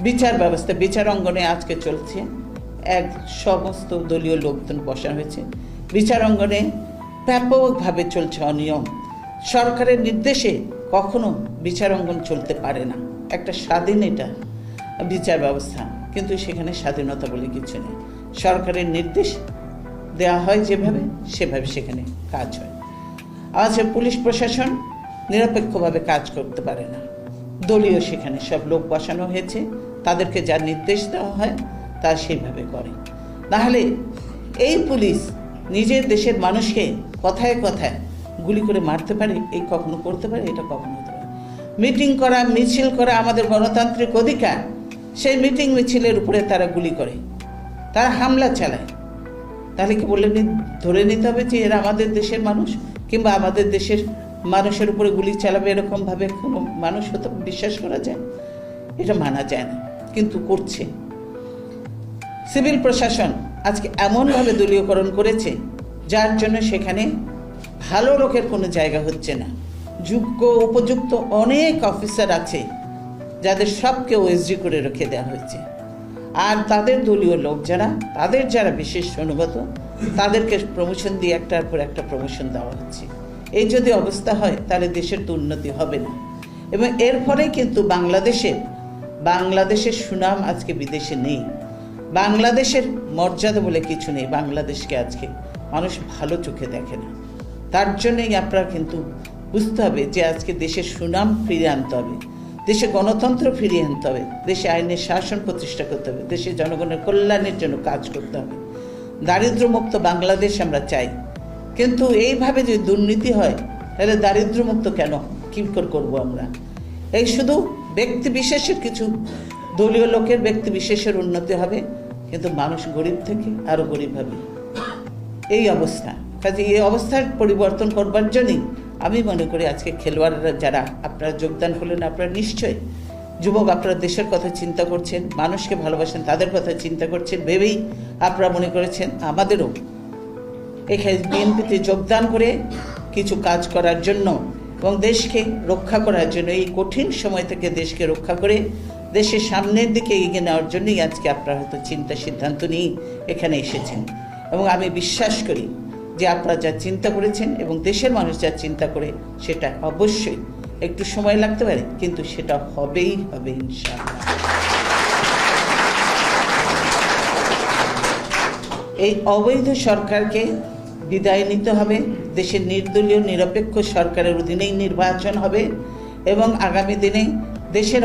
বিচার ব্যবস্থা, বিচার অঙ্গনে আজকে চলছে। এক সমস্ত দলীয় লোকজন বসানো হয়েছে। বিচার অঙ্গনে ব্যাপকভাবে চলছে অনিয়ম। সরকারের নির্দেশে কখনো বিচার অঙ্গন চলতে পারে না। একটা স্বাধীন এটা বিচার ব্যবস্থা, কিন্তু সেখানে স্বাধীনতা বলে কিছু নেই। সরকারের নির্দেশ দেওয়া হয় যেভাবে, সেভাবে সেখানে কাজ হয়। আছে পুলিশ প্রশাসন নিরপেক্ষভাবে কাজ করতে পারে না। দলীয় সেখানে সব লোক বসানো হয়েছে। তাদেরকে যা নির্দেশ দেওয়া হয়, তা সেইভাবে করে। তাহলে এই পুলিশ নিজের দেশের মানুষকে কথায় কথায় গুলি করে মারতে পারে, এই কখনো করতে পারে, এটা কখনো হতে পারে। মিটিং করা, মিছিল করা আমাদের গণতান্ত্রিক অধিকার। সেই মিটিং মিছিলের উপরে তারা গুলি করে। তারা হামলা চালায়। তাহলে কি বলে ধরে নিতে হবে যে এরা আমাদের দেশের মানুষ কিংবা আমাদের দেশের মানুষের উপরে গুলি চালাবে এরকমভাবে কোনো মানুষ হতে বিশ্বাস করা যায়? এটা মানা যায় না, কিন্তু করছে। সিভিল প্রশাসন আজকে এমনভাবে দলীয়করণ করেছে, যার জন্য সেখানে ভালো লোকের কোনো জায়গা হচ্ছে না। যোগ্য, উপযুক্ত অনেক অফিসার আছে, যাদের সবকে ওএসডি করে রেখে দেওয়া হয়েছে। আর তাদের দলীয় লোক যারা, তাদের যারা বিশেষ অনুগত, তাদেরকে প্রমোশন দিয়ে একটার পর একটা প্রমোশন দেওয়া হচ্ছে। এই যদি অবস্থা হয়, তাহলে দেশের তো উন্নতি হবে না। এবং এর ফলে কিন্তু বাংলাদেশের বাংলাদেশের সুনাম আজকে বিদেশে নেই। বাংলাদেশের মর্যাদা বলে কিছু নেই, বাংলাদেশকে আজকে মানুষ ভালো চোখে দেখে না। তার জন্যই আপনারা কিন্তু বুঝতে হবে যে আজকে দেশের সুনাম ফিরিয়ে আনতে হবে, দেশে গণতন্ত্র ফিরিয়ে আনতে হবে, দেশে আইনের শাসন প্রতিষ্ঠা করতে হবে, দেশে জনগণের কল্যাণের জন্য কাজ করতে হবে। দারিদ্র্যমুক্ত বাংলাদেশ আমরা চাই। কিন্তু এইভাবে যদি দুর্নীতি হয়, তাহলে দারিদ্র্যমুক্ত কেন? কী করে করব আমরা? এই শুধু ব্যক্তি বিশেষের কিছু, দলীয় লোকের ব্যক্তি বিশেষের উন্নতি হবে, কিন্তু মানুষ গরিব থেকে আরও গরিব হবে। এই অবস্থা। কাজে এই অবস্থার পরিবর্তন করবার জন্যই আমি মনে করি আজকে খেলোয়াড়রা যারা, আপনারা যোগদান করলেন, আপনারা নিশ্চয়ই যুবক আপনারা দেশের কথা চিন্তা করছেন, মানুষকে ভালোবাসেন, তাদের কথা চিন্তা করছেন, ভেবেই আপনারা মনে করেছেন, আমাদেরও এখানে বিএনপিতে যোগদান করে কিছু কাজ করার জন্য এবং দেশকে রক্ষা করার জন্য, এই কঠিন সময় থেকে দেশকে রক্ষা করে দেশের সামনের দিকে এগিয়ে নেওয়ার জন্যই আজকে আপনারা হয়তো চিন্তা সিদ্ধান্ত নিয়ে এখানে এসেছেন। এবং আমি বিশ্বাস করি যে আপনারা যা চিন্তা করেছেন এবং দেশের মানুষ যা চিন্তা করে, সেটা অবশ্যই একটু সময় লাগতে পারে, কিন্তু সেটা হবেই হবে, ইনশাআল্লাহ। এই অবৈধ সরকারকে বিদায় নিতে হবে। দেশের নির্দলীয় নিরপেক্ষ সরকারের অধীনেই নির্বাচন হবে এবং আগামী দিনে দেশের